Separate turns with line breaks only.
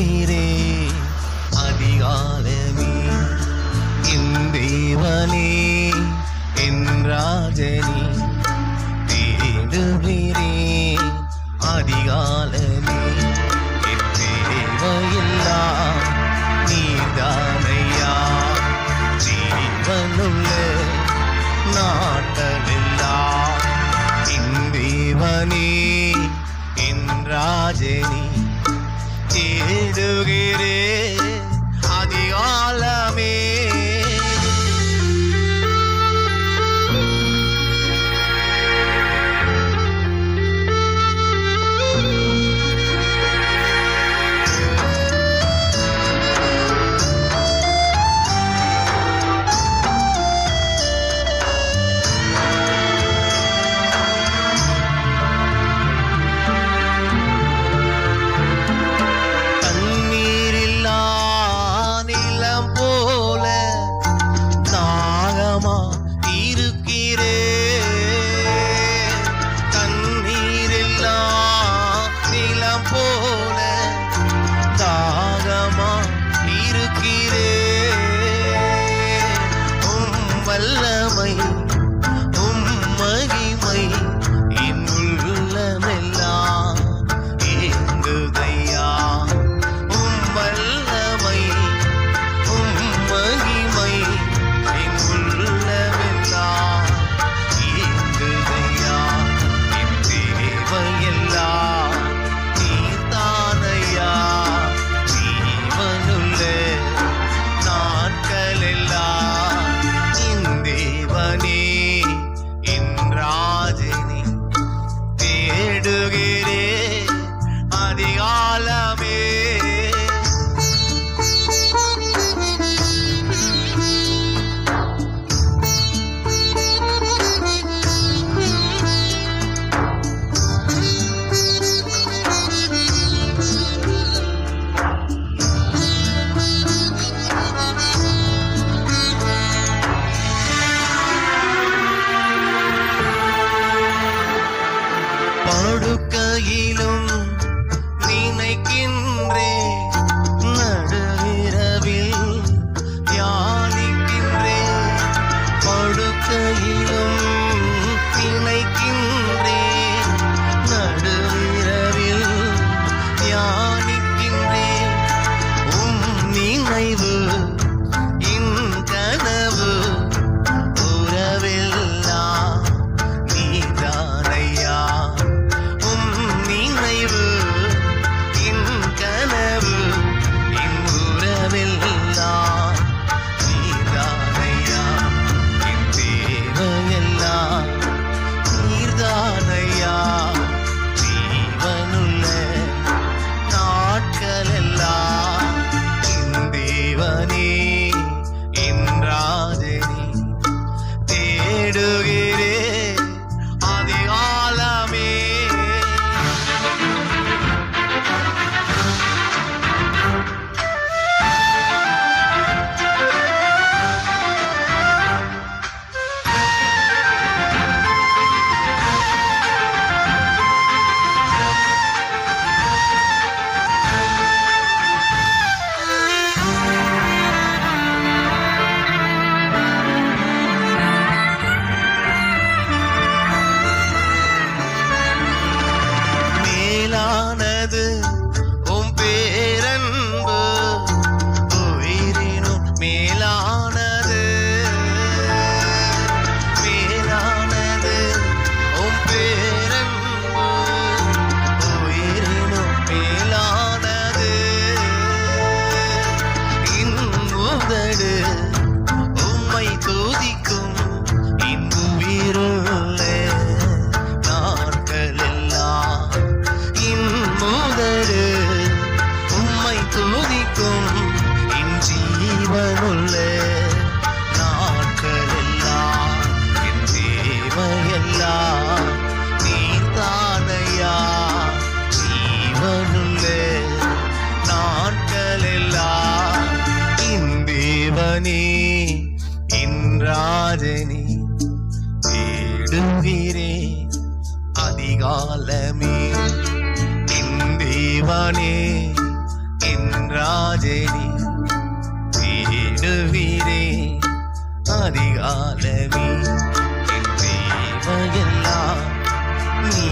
தேவரே அதிகாலமே என் தேவனே என் ராஜனே தேடுகிறே அதிகாலமே என் தேவையெல்லாம் நீதானையா தேவனுள்ள நான் வல்லமை. தேவனே என்றாஜனே தேடுகிறே அதிகாலமே. என் தேவனே என்றாஜனே தேடுகிறே அதிகாலமே. என் தேவையெல்லாம் நீ